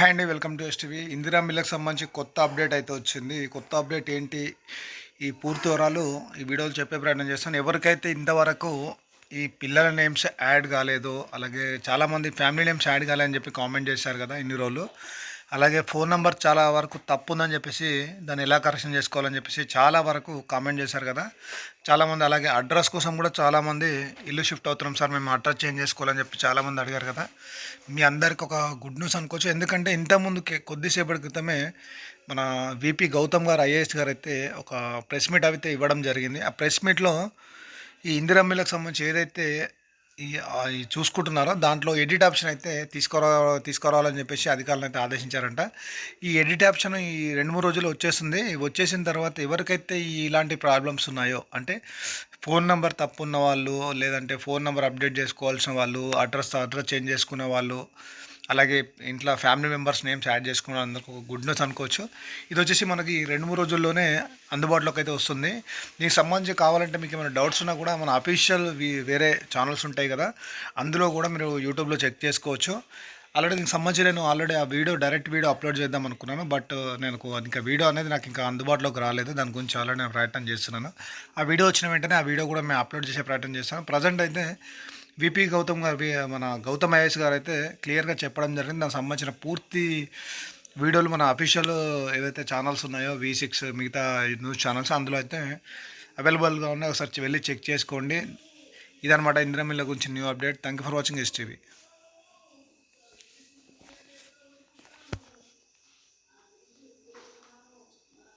Hi అండి welcome to STV Indira మిల్లకు సంబంధించి కొత్త అప్డేట్ అయితే వచ్చింది. ఈ కొత్త అప్డేట్ ఏంటి? ఈ పూర్తి వివరాలు ఈ వీడియోలు చెప్పే ప్రయత్నం చేస్తాను. ఎవరికైతే ఇంతవరకు ఈ పిల్లల నేమ్స్ యాడ్ కాలేదు అలాగే చాలామంది ఫ్యామిలీ నేమ్స్ యాడ్ కాలేదని చెప్పి కామెంట్ చేశారు కదా ఇన్ని రోజులు. అలాగే ఫోన్ నెంబర్ చాలా వరకు తప్పు ఉందని చెప్పేసి దాన్ని ఎలా కరెక్షన్ చేసుకోవాలని చెప్పేసి చాలా వరకు కామెంట్ చేశారు కదా. చాలామంది అలాగే అడ్రస్ కోసం కూడా చాలామంది ఇల్లు షిఫ్ట్ అవుతున్నాం సార్ మేము అడ్రస్ చేంజ్ చేసుకోవాలని చెప్పి చాలామంది అడిగారు కదా. మీ అందరికి ఒక గుడ్ న్యూస్ అనుకోవచ్చు. ఎందుకంటే ఇంతకుముందు కొద్దిసేపటి క్రితమే మన విపి గౌతమ్ గారు ఐఏఎస్ గారు అయితే ఒక ప్రెస్ మీట్ అయితే ఇవ్వడం జరిగింది. ఆ ప్రెస్ మీట్లో ఈ ఇందిరమ్మలకు సంబంధించి ఏదైతే చూసుకుంటున్నారో? దాంట్లో ఎడిట్ ఆప్షన్ అయితే తీసుకురా తీసుకురావాలని చెప్పేసి అధికారులను అయితే ఆదేశించారంట. ఈ ఎడిట్ ఆప్షన్ ఈ రెండు మూడు రోజులు వచ్చేసింది. వచ్చేసిన తర్వాత ఎవరికైతే ఇలాంటి ప్రాబ్లమ్స్ ఉన్నాయో అంటే ఫోన్ నెంబర్ తప్పు ఉన్న వాళ్ళు లేదంటే ఫోన్ నెంబర్ అప్డేట్ చేసుకోవాల్సిన వాళ్ళు అడ్రస్ అడ్రస్ చేంజ్ చేసుకునే వాళ్ళు అలాగే ఇంట్లో ఫ్యామిలీ మెంబర్స్ నేమ్స్ యాడ్ చేసుకున్నందుకు గుడ్ న్యూస్ అనుకోవచ్చు. ఇది వచ్చేసి మనకి రెండు మూడు రోజుల్లోనే అందుబాటులోకి అయితే వస్తుంది. దీనికి సంబంధించి కావాలంటే మీకు ఏమైనా డౌట్స్ ఉన్నా కూడా మన అఫీషియల్ వేరే ఛానల్స్ ఉంటాయి కదా అందులో కూడా మీరు యూట్యూబ్లో చెక్ చేసుకోవచ్చు. ఆల్రెడీ దీనికి సంబంధించి నేను ఆల్రెడీ ఆ వీడియో డైరెక్ట్ వీడియో అప్లోడ్ చేద్దాం అనుకున్నాను. బట్ నేను ఇంకా వీడియో అనేది నాకు ఇంకా అందుబాటులోకి రాలేదు. దాని గురించి ఆల్రెడీ నేను ప్రయత్నం చేస్తున్నాను. ఆ వీడియో వచ్చిన వెంటనే ఆ వీడియో కూడా మేము అప్లోడ్ చేసే ప్రయత్నం చేస్తాను. ప్రజెంట్ అయితే విపి గౌతమ్ గారు మన గౌతమ్ మహేష్ గారు అయితే క్లియర్గా చెప్పడం జరిగింది. దానికి సంబంధించిన పూర్తి వీడియోలు మన అఫీషియల్ ఏవైతే ఛానల్స్ ఉన్నాయో వి సిక్స్ మిగతా న్యూస్ ఛానల్స్ అందులో అయితే అవైలబుల్గా ఉన్నాయి. ఒకసారి వెళ్ళి చెక్ చేసుకోండి. ఇదనమాట ఇంద్రమిల్ల గురించి new update. Thank you for watching STV